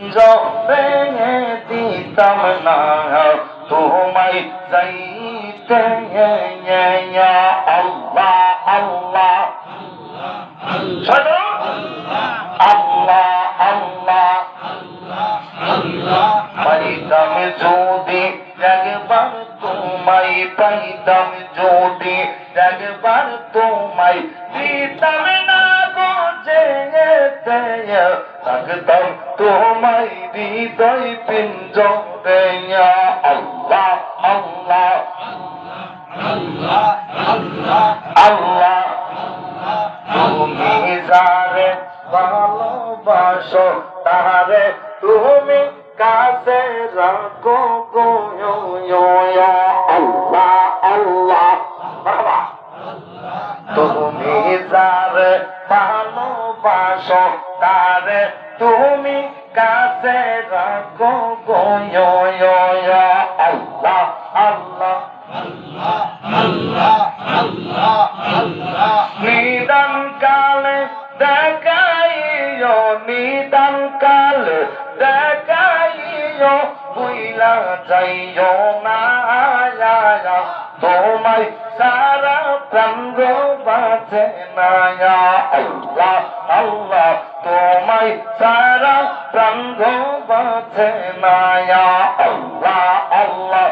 ভেঙে দিতাম না তোমায় যাইতে আল্লাহ আল্লাহ আল্লাহ আল্লাহ পাইতাম যদি একবার তোমায় পাইতাম যদি একবার তোমায় দিতাম না থাকতাম, তোমায় হৃদয় পিঞ্জরে আল্লাহ আল্লাহ আল্লাহ, তুমি যারে ভালোবাসো তারে তুমি কাছে রাখো গো ভালোবাসো, তারে তুমি কাছে রাখো গো আল্লাহ আল্লাহ নিদান কালে দেখাইও নিদান কালে দেখাইও বুইলা যাইও না তোমায় চন্দ্র বাঁচে নয়া আল্লাহ আল্লাহ তোমায় সারা চন্দ্র বাঁচে নয়া আল্লাহ আল্লাহ